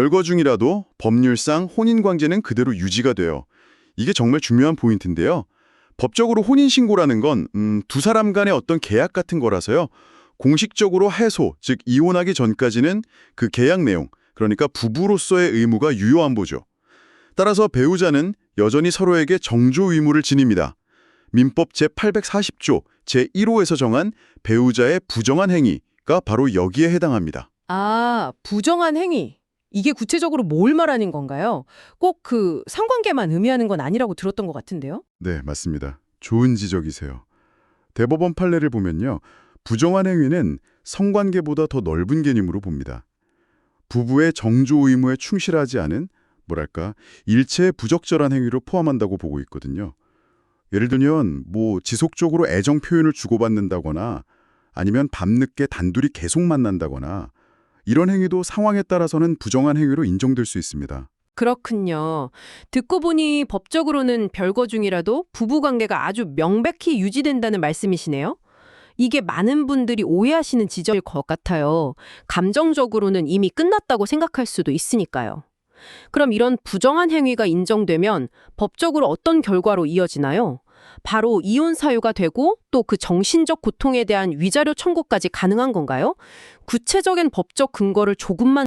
별거 중이라도 법률상 혼인관계는 그대로 유지가 돼요. 이게 정말 중요한 포인트인데요. 법적으로 혼인신고라는 건, 음, 두 사람 간의 어떤 계약 같은 거라서요. 공식적으로 해소, 즉 이혼하기 전까지는 그 계약 내용, 그러니까 부부로서의 의무가 유효한 보죠. 따라서 배우자는 여전히 서로에게 정조 의무를 지닙니다. 민법 제840조 제1호에서 정한 배우자의 부정한 행위가 바로 여기에 해당합니다. 아, 부정한 행위. 이게 구체적으로 뭘 말하는 건가요? 꼭 그 상관계만 의미하는 건 아니라고 들었던 것 같은데요? 네, 맞습니다. 좋은 지적이세요. 대법원 판례를 보면요. 부정한 행위는 성관계보다 더 넓은 개념으로 봅니다. 부부의 정조 의무에 충실하지 않은 뭐랄까 일체의 부적절한 행위를 포함한다고 보고 있거든요. 예를 들면 뭐 지속적으로 애정 표현을 주고받는다거나 아니면 밤늦게 단둘이 계속 만난다거나 이런 행위도 상황에 따라서는 부정한 행위로 인정될 수 있습니다. 그렇군요. 듣고 보니 법적으로는 별거 중이라도 부부관계가 아주 명백히 유지된다는 말씀이시네요. 이게 많은 분들이 오해하시는 지점일 것 같아요. 감정적으로는 이미 끝났다고 생각할 수도 있으니까요. 그럼 이런 부정한 행위가 인정되면 법적으로 어떤 결과로 이어지나요? 바로 이혼 사유가 되고 또 그 정신적 고통에 대한 위자료 청구까지 가능한 건가요? 구체적인 법적 근거를 조금만